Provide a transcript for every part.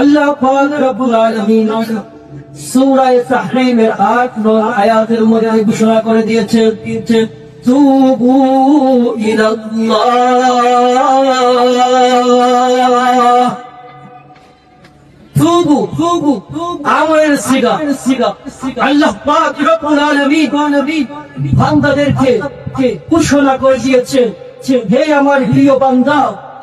আল্লাহ পাক রব্বুল আলামিন সূরা তাহরীমের 8 নম্বর আয়াতের মধ্যে ঘোষণা করে দিয়েছে, তুবু ইলাল্লাহ। তুবু তুবু সিগা সিগা। আল্লাহ পাক রব্বুল আলামিন বান্দাদেরকে ঘোষণা করে দিয়েছে, হে আমার প্রিয় বান্দা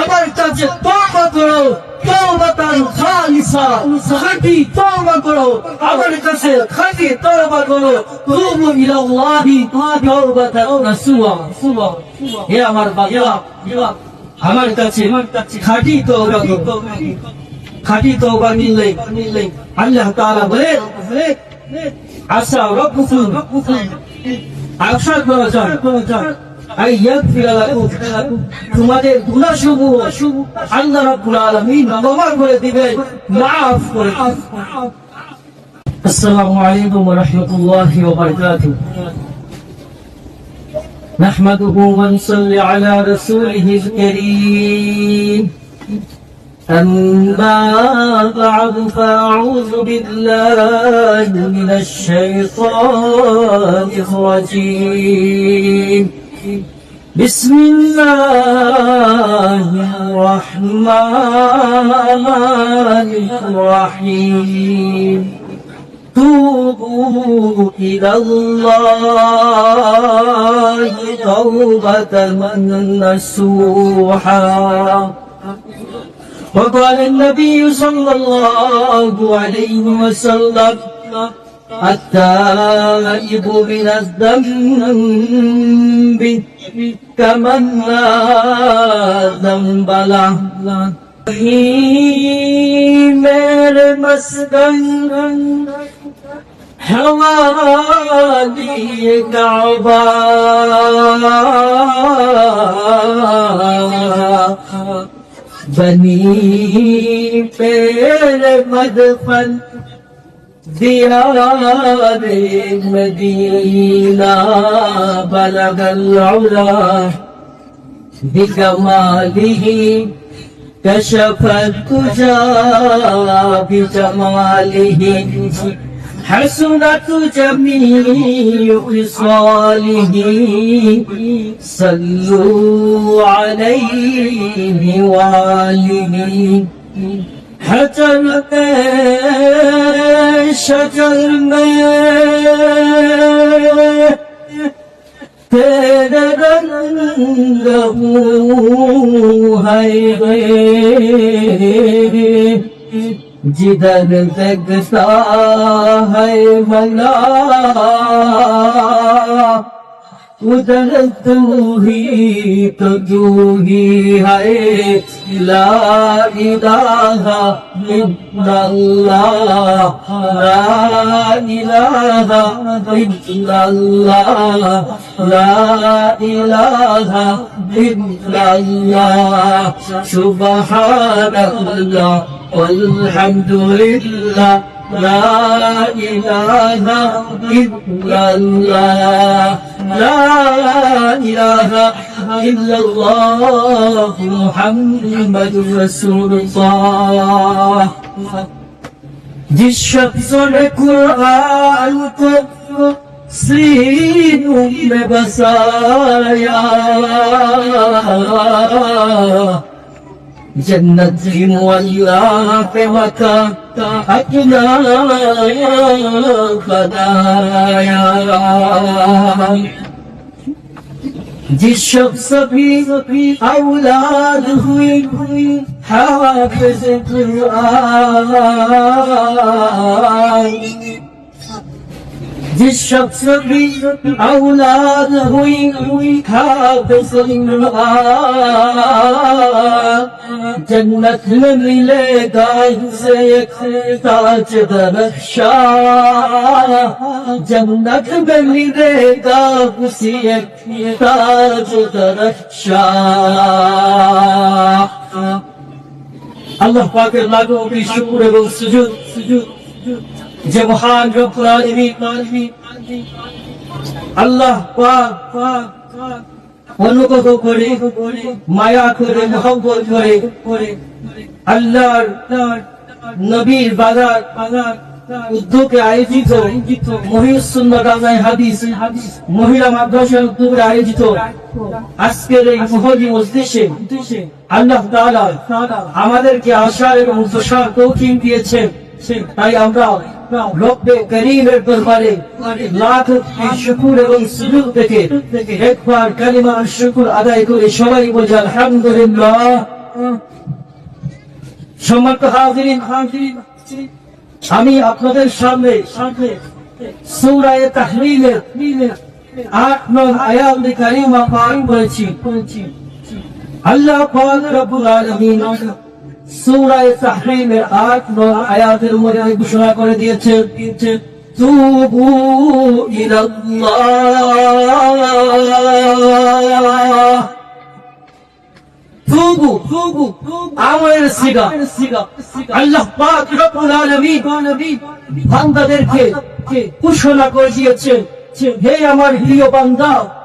আমার কাছে তওবা করো খাঁটি তওবা করো, আমার কাছে খাঁটি তওবা করো। তুবু ইলাল্লাহি তওবাতান নাসুহা হে আমার বাবা আমার কাছে খাঁটি তওবা করো। খাঁটি তওবা মিললে আল্লাহ তাআলা বলে আশা রব্বুকুম। আশা করা যায় আই ইয়াগফির লাকুম তোমাদের গুনাহ সমূহ আল্লাহ রাব্বুল আলামিন ক্ষমা করে দিবেন মাফ করে দিবেন السلام عليكم ورحمة الله وبركاته نحمده ونصلي على رسوله الكريم أما بعد فأعوذ بالله من الشيطان الرجيم. بسم الله الرحمن الرحيم. توبوا إلى الله توبة نصوحا وقال النبي صلى الله عليه وسلم حتى يب من الذنب كمن لا ذنب له. میرے مسکن حوالي کعبہ بنی پیر مدفن دیار مدینہ بلغ العلا بکماله کشف التجا بجماله حسنة جميع خصاله صلوا عليه وعليه حجر میں شجر میں تیرے رنگ ہوں ہے जिधर जगता है भला उधर तू ही तो तू ही है ला इलाहा इल्लल्लाह ला इलाहा इल्लल्लाह ला इलाहा इल्लल्लाह सुबहानल्लाह والحمد لله لا إله إلا الله لا إله إلا الله محمد رسول الله. जिस جنت کی مولا پہ وقا حق لا خدایا جس شخص بھی اولاد ہوئی ہوئی حافظ قرآن جس شخص بھی اولاد ہوئی ہوئی تھا سنگا جنت میں ملے گا اسے ایک تاج درخشا جنت میں ملے گا اسی ایک تاج درخشا اللہ پاک اللہ کو اپنی شکر ہے وہ سجود سجود سجود যে মহান রব্বুল আলামিন, আল্লাহ পাক পাক অনুগ্রহ করে, মায়া করে, মহব্বত করে, আল্লাহর নবীর বাজার বাজার উদ্যোগে আয়োজিত হাদিস, মহিলা মাদ্রাসার উদ্যোগে আয়োজিত আজকের এই মহলি মজলিসে আল্লাহ আমাদেরকে আশা এবং তৌফিক দিয়েছেন। তাই আমরা রব্বে করিমের দরবারে লাখ শুকুর এবং সুজুদ থেকে একবার কালিমার শুকুর আদায় করে সবাই বলে আলহামদুলিল্লাহ। সম্মানিত হাজিরিন, আমি আপনাদের সামনে সামনে সূরায়ে তাহরিমের আট নং আয়াত কারিমা পাঠ করেছি। আল্লাহ রব্বুল আলামিন সূরায়ে তাহরিমের আট নং আয়াতের মধ্যে ঘোষণা করে দিয়েছে। তুবু হে আমার প্রিয় বান্দা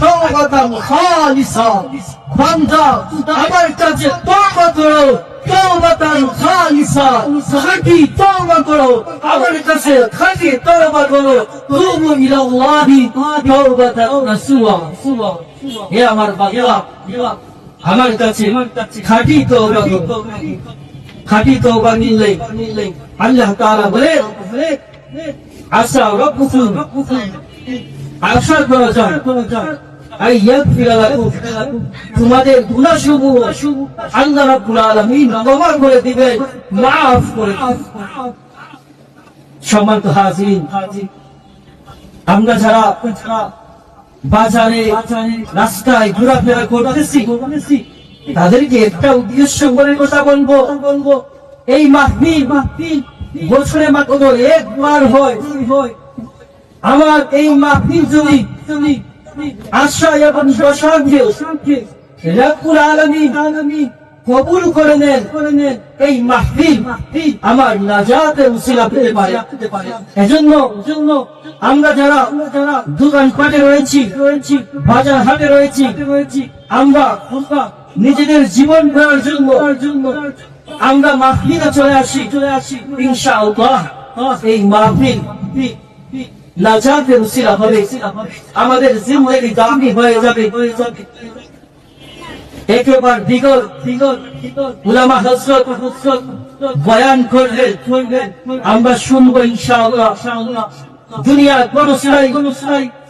তাওবাতান খালিসা। বান্দা, আমার কাছে তওবা করো। তাওবাতান খালিসা। খাঁটি তওবা করো। আমার কাছে খাঁটি তওবা করো। তুবু ইলাল্লাহি তাওবাতান নাসুহা হে আমার বাবা আমার কাছে খাঁটি তওবা করো। খাঁটি তওবা নিলে। আল্লাহ তাআলা বলে, আশা রব্বুকুম। সম্মানিত হাজিরিন, আমরা যারা বাজারে রাস্তায় ঘোরাফেরা করতেছি, তাদেরকে একটা উদ্দেশ্য করে কথা বলব। বলব এই মাহফিল মাহফিল বছরে মাত্র একবার হয় হয়। আমার এই মাহফিল যদি তুমি আশা এবং রব্বুল আলামিন আলামিন কবুল করে নেন, এই মাহফিল আমার নাজাতের উসিলা পেতে পারে। এজন্য আমরা যারা দোকান পাটে রয়েছি বাজার হাটে রয়েছি, আমরা নিজেদের জীবন গড়ার জন্য জন্য আমরা মাহফিলে চলে আসি চলে আসি। ইনশাআল্লাহ এই মাহফিল আমাদের দামি হয়ে যাবে। একেবার বিগল বিগল উলামা হজরত বয়ান করলে আমরা শুনব ইনশাআল্লাহ। দুনিয়ার কোন সাই কোন সাই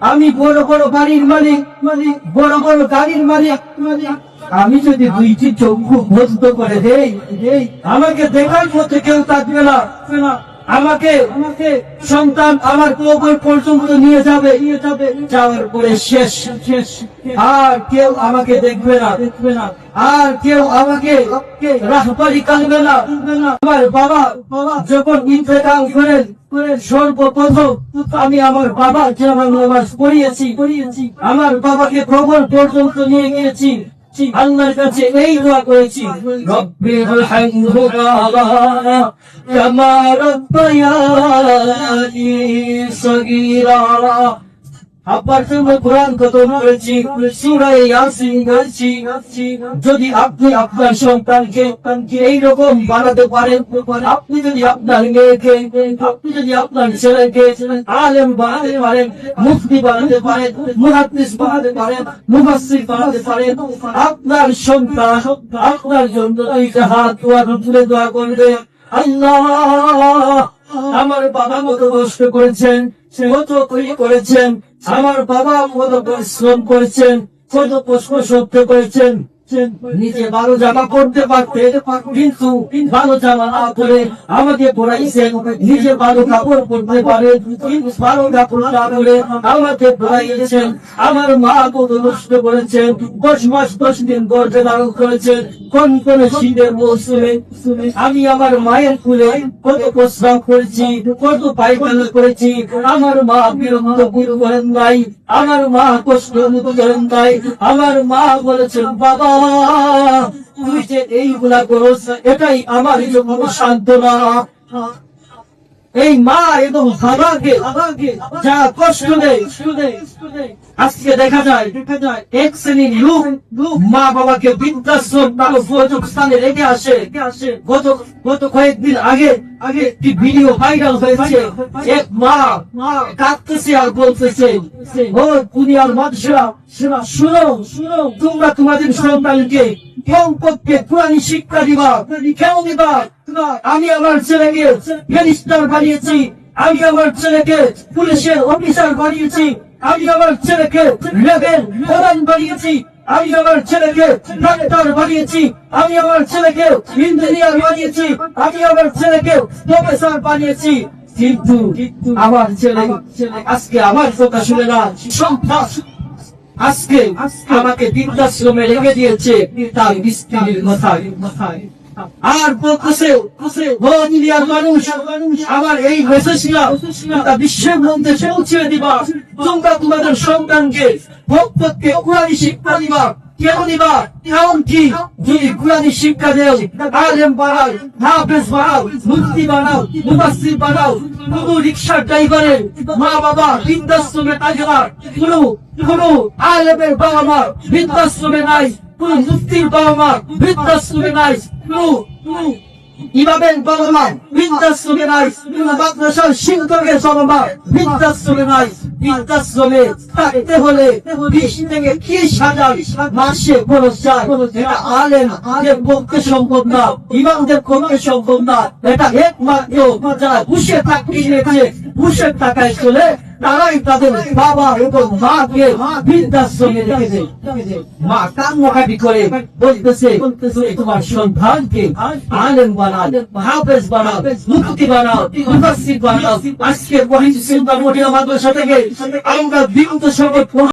আমি বড় বড় বাড়ির মালিক বড় বড় গাড়ির মালিক আমি যদি দুইটি চক্ষু বন্ধ করে দেই আমাকে দেখার মধ্যে কেউ থাকবে না। আমাকে আমাকে সন্তান আমার কবর পর্যন্ত নিয়ে যাবে। নিয়ে যাবে। যাওয়ার পরে শেষ। শেষ। আর কেউ আমাকে দেখবে না। দেখবে না। আর কেউ আমাকে রাহবারি কাঁদবে না। আমার বাবা বাবা যখন ইন্তেকাল করেন সর্বপ্রথম আমি আমার বাবা যে আমার নামাজ পড়িয়েছি। পড়িয়েছি। আমার বাবাকে কবর পর্যন্ত নিয়ে গিয়েছি। আল্লাহর কাছে এই দোয়া করেছি। রব্বি রহমহুমা কামা রব্বায়ানি সগীরা। যদি আপনি আপনার সন্তানকে এইরকম বানাতে পারেন, আপনি যদি আপনার মেয়েকে, আপনি যদি আপনার ছেলেকে আলেম বানাতে পারেন, মুফতি বানাতে পারেন, মুহাদ্দিস বানাতে পারেন, মুফাসসির বানাতে পারেন, আপনার সন্তান আপনার জন্য এই হাত দোয়া তুলে দোয়া করবে। আল্লাহ, আমার বাবা কত কষ্ট করেছেন কত তৈরি করেছেন আমার বাবা কত পরিশ্রম করেছেন কত প্রশ্ন সত্য করেছেন। নিজে ভালো জামা পড়তে পারতে কিন্তু ভালো জামা না পরে আমাকে পড়াইছেন নিজে ভালো কাপড় পরতে পারে কিন্তু ভালো কাপড় না পরে আমাকে পড়াইয়েছেন আমার মা কত নষ্ট করেছেন, দশ মাস, দশ দিন গর্ভে ধারণ করেছেন, কোন কোন শীতের মৌসুমে। আমি আমার মায়ের কুলে কত প্রস্রাব করেছি, কত পায়খানা করেছি। আমার মা বিরক্ত বোধ করেন নাই, আমার মা কষ্ট করেন নাই। আমার মা বলেছেন, বাবা তুই যে এইগুলা করছ এটাই আমার জন্য সান্ত্বনা। এই মা এবং বাবাকে যা কষ্ট আজকে দেখা যায় দেখা যায় এক শ্রেণির লোক মা বাবাকে বৃদ্ধাশ্রম বা স্থানে রেখে আসে। গত গত কয়েকদিন আগে আগে একটি ভিডিও ভাইরাল হয়েছে। এক মা কাঁদতেছে আর বলতেছে, ও মানুষরা, শুনো শুনো, তোমরা তোমাদের সন্তানকে কমপক্ষে কোরআন শিক্ষা দিবা। কেন দিবা? আমি আমার ছেলেকে ব্যারিস্টার বানিয়েছি। আমি আমার ছেলেকে পুলিশের অফিসার বানিয়েছি। আমি আমার ছেলেকে লেভেল প্রধান বানিয়েছি। আমি আমার ছেলেকে ডাক্তার বানিয়েছি। আমি আমার ছেলেকে ইঞ্জিনিয়ার বানিয়েছি। আমি আমার ছেলেকে প্রফেসর বানিয়েছি। কিন্তু আমার ছেলে, আজকে আমার কথা শুনে না সন্তান আজকে আমাকে বৃদ্ধাশ্রমে রেখে দিয়েছে। তার স্ত্রীর মাথায় আর মানুষ আমার এই বিশ্বের মধ্যে দিবা তোমাদের সন্তানকে ভোগ কোরআনী শিক্ষা দিবা কেন দিবা এমন কি? যদি কোরআনী শিক্ষা দেও, আলেম বানাও হাফেজ বানাও, মুফতি বানাও, মুফাসসির বানাও, কোনো রিক্সা ড্রাইভারের মা বাবা বৃদ্ধাশ্রমে তাজমার কোনো কোনো আলেমের বাবা মা বৃদ্ধাশ্রমে নাই, কোনো মুফতির বাবা মা বৃদ্ধাশ্রমে নাই, কোনো, কোন ইমামের বাবা মা বৃদ্ধাশ্রমে নাই। মাদ্রাসার শিক্ষকের মা বৃদ্ধাশ্রমে নাই। বৃদ্ধাশ্রমে থাকতে হলে বিশ থেকে ত্রিশ হাজার মাসে খরচ যায়। এটা আলেন আলের পক্ষে সম্ভব না, ইমামদের পক্ষে সম্ভব না। এটা একমাত্র যারা বুসে থাকতে বুসের টাকায় চলে তারাই তাদের বাবা এবং মাকে বৃদ্ধাশ্রমে রেখে দেয় মা কান্নাকাটি করে বলতেছে তোমার সন্তানকে আলেম বানাও, হাফেজ বানাও মুক্তি বানাও, মুফাসসির বানাও। আজকে ওয়াহিদ সিলবা মদিনা মাদ্রাসা থেকে আমরা বিগত সময়